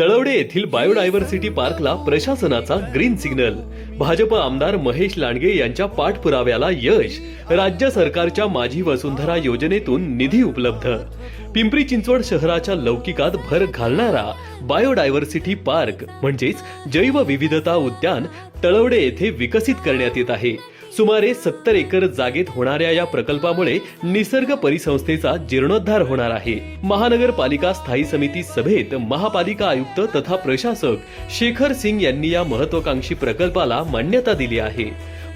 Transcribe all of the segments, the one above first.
तळवडे येथील बायोडायव्हर्सिटी पार्कला प्रशासनाचा ग्रीन सिग्नल. भाजप आमदार महेश लांडगे यांच्या पाठपुराव्याला यश. राज्य सरकारच्या माझी वसुंधरा योजनेतून निधी उपलब्ध. पिंपरी चिंचवड शहराच्या लौकिकात भर घालणारा बायोडायव्हर्सिटी पार्क म्हणजेच जैवविविधता उद्यान तळवडे येथे विकसित करण्यात येत आहे. सुमारे सत्तर एकर जागेत होणाऱ्या या प्रकल्पामुळे निसर्ग परिसंस्थेचा जीर्णोद्धार होणार आहे. महानगरपालिका स्थायी समिती सभेत महापालिका आयुक्त तथा प्रशासक शेखर सिंग यांनी या महत्वाकांक्षी प्रकल्पाला मान्यता दिली आहे.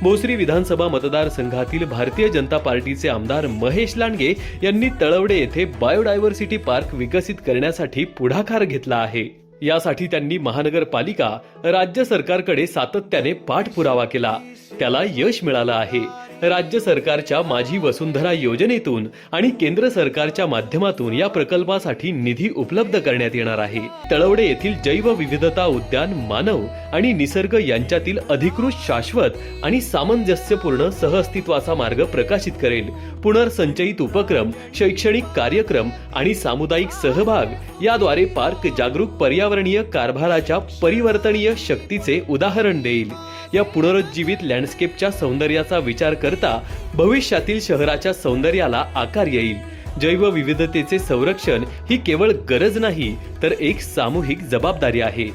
भोसरी विधानसभा मतदारसंघातील भारतीय जनता पार्टीचे आमदार महेश लांडगे यांनी तळवडे येथे बायोडायव्हर्सिटी पार्क विकसित करण्यासाठी पुढाकार घेतला आहे. यासाठी त्यांनी महानगरपालिका राज्य सरकारकडे सातत्याने पाठपुरावा केला. त्याला यश मिळालं आहे. राज्य सरकारच्या माझी वसुंधरा योजनेतून आणि केंद्र सरकारच्या माध्यमातून या प्रकल्पासाठी निधी उपलब्ध करण्यात येणार आहे. तळवडे येथील जैवविविधता उद्यान मानव आणि निसर्ग यांच्यातील अधिकृत शाश्वत आणि सामंजस्यपूर्ण सहअस्तित्वाचा मार्ग प्रकाशित करेल. पुनर्संचयित उपक्रम शैक्षणिक कार्यक्रम आणि सामुदायिक सहभाग याद्वारे पार्क जागरूक पर्यावरणीय कारभाराच्या परिवर्तनीय शक्तीचे उदाहरण देईल. या पुनरुज्जीवित लँडस्केपच्या सौंदर्याचा विचार करता भविष्यातील शहराच्या सौंदर्याला आकार येईल. जैवविविधतेचे संरक्षण ही केवळ गरज नाही तर एक सामूहिक जबाबदारी आहे.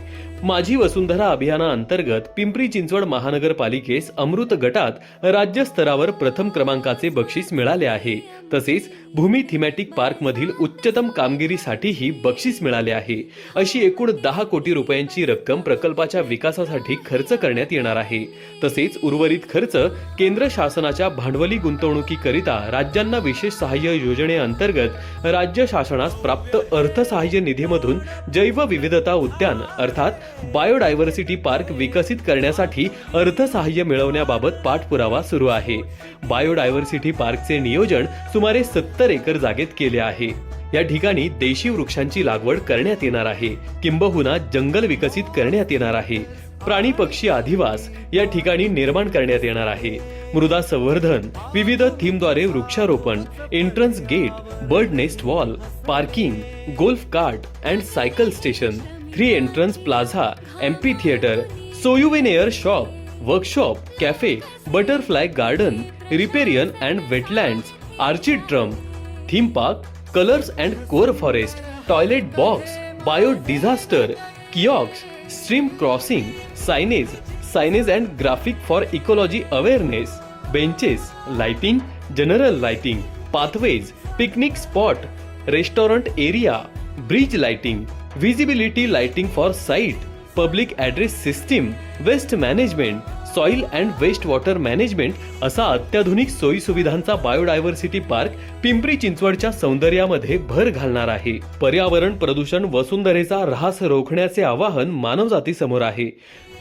माझी वसुंधरा अभियानाअंतर्गत पिंपरी चिंचवड महानगरपालिकेस अमृत गटात राज्य स्तरावर प्रथम क्रमांकाचे बक्षीस मिळाले आहे. तसेच भूमी थिमॅटिक पार्कमधील उच्चतम कामगिरीसाठीही बक्षीस मिळाले आहे. अशी एकूण दहा कोटी रुपयांची रक्कम प्रकल्पाच्या विकासासाठी खर्च करण्यात येणार आहे. तसेच उर्वरित खर्च केंद्र शासनाच्या भांडवली गुंतवणुकीकरिता राज्यांना विशेष सहाय्य योजनेअंतर्गत राज्य शासनास प्राप्त अर्थसहाय्य निधीमधून जैवविविधता उद्यान अर्थात बायोडायव्हर्सिटी पार्क विकसित करण्यासाठी अर्थसहाय्य मिळवण्याबाबत पाठपुरावा सुरू आहे. बायोडायव्हर्सिटी पार्कचे नियोजन सुमारे सत्तर एकर जागेत केले आहे. या ठिकाणी देशी वृक्षांची लागवड करण्यात येणार आहे. किंबहुना जंगल विकसित करण्यात येणार आहे. प्राणी पक्षी अधिवास या ठिकाणी निर्माण करण्यात येणार आहे. मृदा संवर्धन विविध थीमद्वारे वृक्षारोपण entrance gate bird nest wall parking golf cart and cycle station three entrance plaza amphitheatre souvenir shop workshop cafe butterfly garden riparian and wetlands orchid drum theme park colours and core forest toilet box bio disaster kiosks stream crossing signage signage and graphic for ecology awareness benches lighting general lighting pathways picnic spot restaurant area bridge lighting visibility lighting for site public address system waste management soil and waste water management असा अत्याधुनिक सोयीसुविधांचा biodiversity park Pimpri चिंचवडच्या सौंदर्यामध्ये भर घालणार आहे. पर्यावरण प्रदूषण वसुंधरेचा ऱ्हास रोखण्याचे आवाहन मानवजातीसमोर आहे.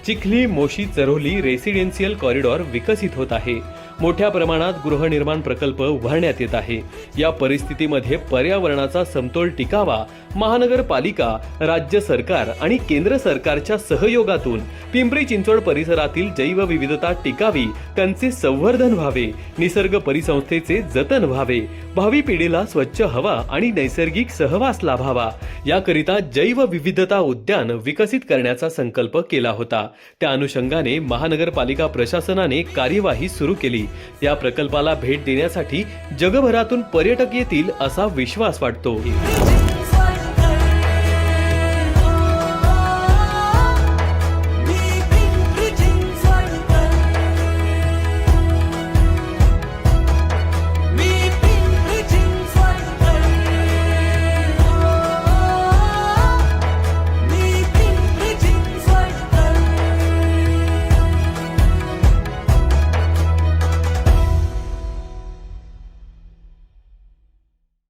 चिखली मोशी चरोली रेसिडेन्शियल कॉरिडॉर विकसित होत आहे. मोठ्या प्रमाणात गृहनिर्माण प्रकल्प उभारण्यात येत आहे. या परिस्थितीमध्ये पर्यावरणाचा समतोल टिकावा महानगरपालिका राज्य सरकार आणि केंद्र सरकारच्या सहयोगातून पिंपरी चिंचवड परिसरातील जैवविविधता टिकावी त्यांचे संवर्धन व्हावे निसर्ग परिसंस्थेचे जतन व्हावे भावी पिढीला स्वच्छ हवा आणि नैसर्गिक सहवास लाभावा याकरिता जैवविविधता उद्यान विकसित करण्याचा संकल्प केला होता. त्या अनुषंगाने महानगरपालिका प्रशासनाने कार्यवाही सुरू केली. या प्रकल्पाला भेट देण्यासाठी जगभरातून पर्यटक येतील असा विश्वास वाटतो.